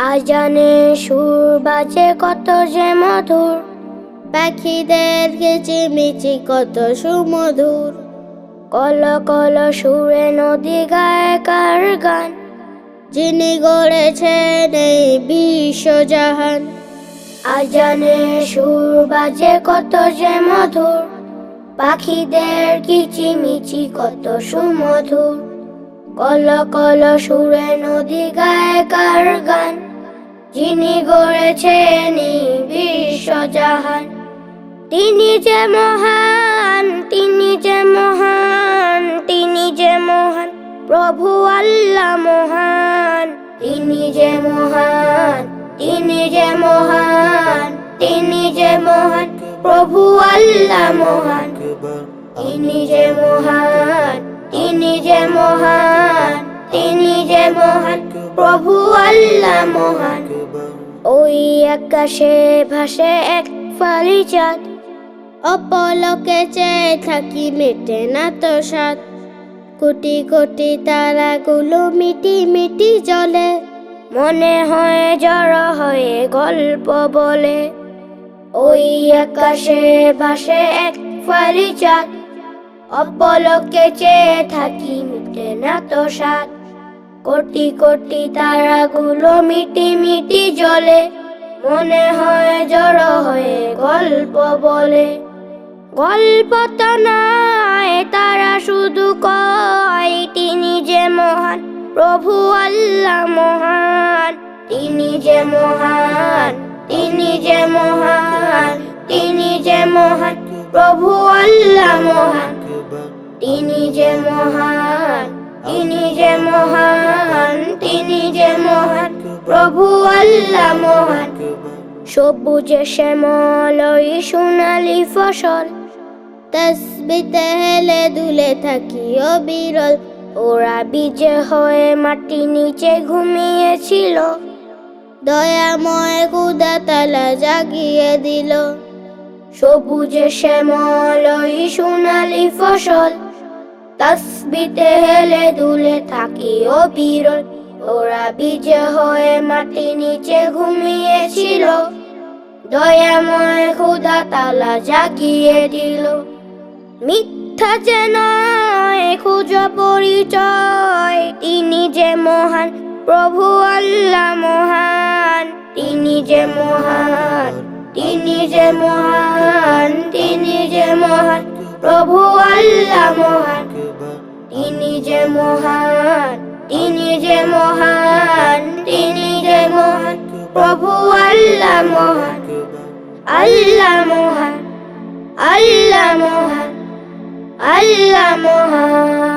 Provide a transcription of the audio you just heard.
আজানে সুর বাজে কত যে মধুর। পাখিদের কিচিমিচি কত সুমধুর। কল কল সুরে নদী গায়ে কার গান। যিনি গড়েছেন এই বিশ্বজাহান। আজানে সুর বাজে কত যে মধুর। পাখিদের কিচিমিচি কত সুমধুর। কল কল সুরে নদী গায়ে কার গান? যিনি গড়েছেন বিশ্বজাহান তিনি যে মহান, তিনি যে মহান, তিনি যে মহান, প্রভু আল্লাহ মহান। তিনি যে মহান, তিনি যে মহান, তিনি যে মহান, প্রভু আল্লাহ মহান। তিনি যে মহান, তিনি যে মহান। তিনি যে মহান, প্রভু আল্লাহ মহান। ওই আকাশে ভাসে এক ফালি চাঁদ। অপলকে চেয়ে থাকি মেটে না তো সাত কোটি কোটি তারাগুলো মিটি মিটি জলে মনে হয় জড়ো হয়ে গল্প বলে। ওই আকাশে ভাসে এক ফালি চাঁদ। অপলকে চেয়ে থাকি মিটে না তো সাত কোটি কোটি তারাগুলো মিটি মিটি জলে মনে হয় জড়ো হয়ে গল্প বলে। গল্প তো নয়, তারা শুধু কয়, তিনি মহান, প্রভু আল্লাহ মহান। তিনি যে মহান, তিনি যে মহান, তিনি যে মহান, প্রভু আল্লাহ মহান। তিনি যে মহান তিনি যে মহান, তিনি যে মহান, প্রভু আল্লাহ মহান। সবুজে শ্যামল, ওই সোনালি ফসল। তসবিতে হেলে দুলে থাকি অবিরল। ওরা বীজে হয়ে মাটি নিচে ঘুমিয়েছিল। দয়াময় কুদা তালা জাগিয়ে দিল। সবুজে শ্যামল, ওই সোনালি ফসল। তসবিতে হেলে দুলে থাকি অবিরল ওরা বীজে হয়ে মাটি নিচে ঘুমিয়েছিল। দয়াময় খুদা তালা জাগিয়ে দিল। মিথ্যা যে নয় খুঁজ পরিচয়, তিনি যে মহান প্রভু আল্লাহ মহান, তিনি যে মহান, তিনি যে মহান, তিনি যে মহান। প্রভু আল্লাহ মহান। তিনি যে মহান, তিনি যে মহান, তিনি যে মহান। প্রভু আল্লাহ মহান আল্লাহ মহান আল্লাহ মহান আল্লাহ মহান।